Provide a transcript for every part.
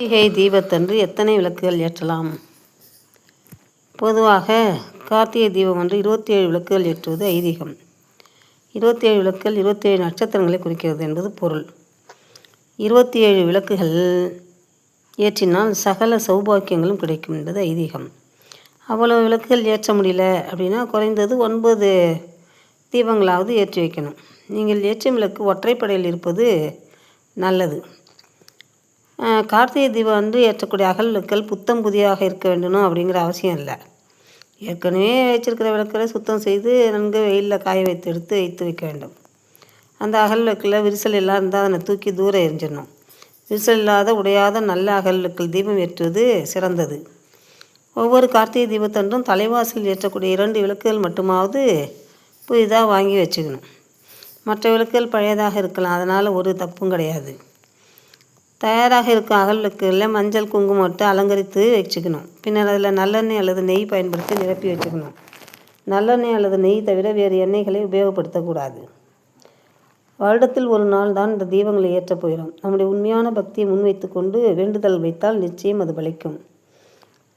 கார்த்திகை தீபத்தன்று எத்தனை விளக்குகள் ஏற்றலாம்? பொதுவாக கார்த்திகை தீபம் அன்று இருபத்தி ஏழு விளக்குகள் ஏற்றுவது ஐதீகம். இருபத்தி ஏழு விளக்குகள் இருபத்தி ஏழு நட்சத்திரங்களை குறிக்கிறது என்பது பொருள். இருபத்தி ஏழு விளக்குகள் ஏற்றினால் சகல சௌபாக்கியங்களும் கிடைக்கும் என்பது ஐதீகம். அவ்வளோ விளக்குகள் ஏற்ற முடியல அப்படின்னா குறைந்தது ஒன்பது தீபங்களாவது ஏற்றி வைக்கணும். நீங்கள் ஏற்றும் விளக்கு ஒற்றைப்படையில் இருப்பது நல்லது. கார்த்திகை தீபம் வந்து ஏற்றக்கூடிய அகல் புத்தம் புதியாக இருக்க வேண்டணும் அப்படிங்கிற அவசியம் இல்லை. ஏற்கனவே வச்சிருக்கிற விளக்குகளை சுத்தம் செய்து நன்கு வெயிலில் காய வைத்து எடுத்து வைத்து வைக்க வேண்டும். அந்த அகல் விளக்கில் விரிசல் எல்லாம் இருந்தால் அதனை தூக்கி தூரம் எரிஞ்சிடணும். விரிசல் இல்லாத உடையாத நல்ல அகல் தீபம் ஏற்றுவது சிறந்தது. ஒவ்வொரு கார்த்திகை தீபத்தன்றும் தலைவாசல் ஏற்றக்கூடிய இரண்டு விளக்குகள் மட்டுமாவது புதிதாக வாங்கி வச்சுக்கணும். மற்ற விளக்குகள் பழையதாக இருக்கலாம். அதனால் ஒரு தப்பும் கிடையாது. தயாராக இருக்கும் அகலுக்குள்ள மஞ்சள் குங்குமம் விட்டு அலங்கரித்து வச்சுக்கணும். பின்னர் அதில் நல்லெண்ணெய் அல்லது நெய் பயன்படுத்தி நிரப்பி வச்சுக்கணும். நல்லெண்ணெய் அல்லது நெய் தவிர வேறு எண்ணெய்களை உபயோகப்படுத்தக்கூடாது. வருடத்தில் ஒரு நாள் தான் இந்த தீபங்களை ஏற்றப் போகிறோம். நம்முடைய உண்மையான பக்தியை முன்வைத்து கொண்டு வேண்டுதல் வைத்தால் நிச்சயம் அது பலிக்கும்.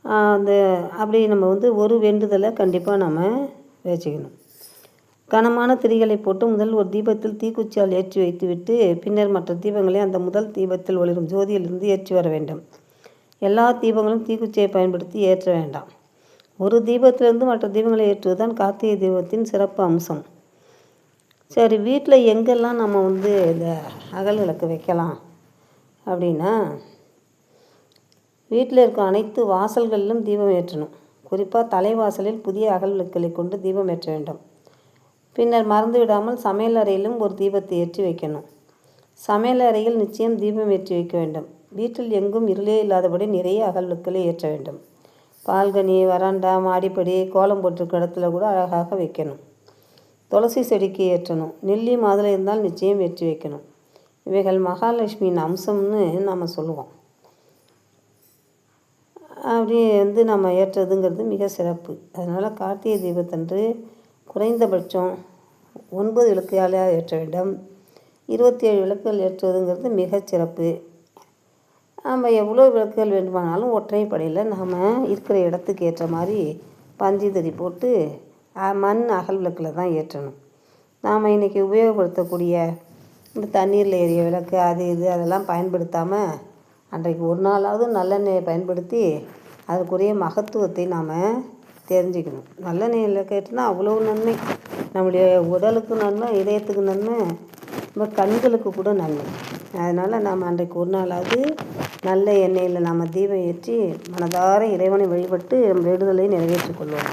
அந்த அப்படி நம்ம வந்து ஒரு வேண்டுதலை கண்டிப்பாக நம்ம வச்சுக்கணும். கனமான திரிகளை போட்டு முதல் ஒரு தீபத்தில் தீக்குச்சியால் ஏற்றி வைத்துவிட்டு பின்னர் மற்ற தீபங்களை அந்த முதல் தீபத்தில் ஒளிரும் ஜோதியிலிருந்து ஏற்றி வர வேண்டும். எல்லா தீபங்களும் தீக்குச்சியை பயன்படுத்தி ஏற்ற வேண்டாம். ஒரு தீபத்திலிருந்து மற்ற தீபங்களை ஏற்றுவதுதான் கார்த்திகை தீபத்தின் சிறப்பு அம்சம். சரி வீட்டில் எங்கெல்லாம் நம்ம வந்து இந்த அகல் விளக்கு வைக்கலாம் அப்படின்னா வீட்டில் இருக்க அனைத்து வாசல்களிலும் தீபம் ஏற்றணும். குறிப்பாக தலைவாசலில் புதிய அகல் விளக்குகளை கொண்டு தீபம் ஏற்ற வேண்டும். பின்னர் மறந்து விடாமல் சமையல் அறையிலும் ஒரு தீபத்தை ஏற்றி வைக்கணும். சமையல் அறையில் நிச்சயம் தீபம் ஏற்றி வைக்க வேண்டும். வீட்டில் எங்கும் இருளே இல்லாதபடி நிறைய அகல்வுக்களை ஏற்ற வேண்டும். பால்கனி வராண்டா மாடிப்படி கோலம் போட்டிருக்க இடத்துல கூட அழகாக வைக்கணும். துளசி செடிக்கு ஏற்றணும். நெல்லி மாதுளை இருந்தால் நிச்சயம் ஏற்றி வைக்கணும். இவைகள் மகாலட்சுமியின் அம்சம்னு நம்ம சொல்லுவோம். அப்படி வந்து நம்ம ஏற்றுறதுங்கிறது மிக சிறப்பு. அதனால் கார்த்திகை தீபத்தன்று குறைந்தபட்சம் ஒன்பது விளக்குகளை ஏற்ற வேண்டும். இருபத்தி ஏழு விளக்குகள் ஏற்றுவதுங்கிறது மிகச்சிறப்பு நம்ம எவ்வளோ விளக்குகள் வேண்டுமானாலும் ஒற்றைப்படையில் நாம் இருக்கிற இடத்துக்கு ஏற்ற மாதிரி பஞ்சு தறி போட்டு மண் அகல் விளக்கில் தான் ஏற்றணும். நாம் இன்றைக்கி உபயோகப்படுத்தக்கூடிய இந்த தண்ணீரில் எரிய விளக்கு அது இது அதெல்லாம் பயன்படுத்தாமல் அன்றைக்கு ஒரு நாளாவது நல்லெண்ணெயை பயன்படுத்தி அதற்குரிய மகத்துவத்தை நாம் தெரிஞ்சுக்கணும். நல்லெண்ணெயில் கேட்டுனா அவ்வளோ நன்மை. நம்முடைய உடலுக்கு நன்மை இதயத்துக்கு நன்மை நம்ம கண்களுக்கு கூட நன்மை. அதனால் நாம் அன்றைக்கு ஒரு நாளாவது நல்ல எண்ணெயில் நாம் தீபம் ஏற்றி மனதார இறைவனை வழிபட்டு நம் வேண்டுதலை நிறைவேற்றிக் கொள்வோம்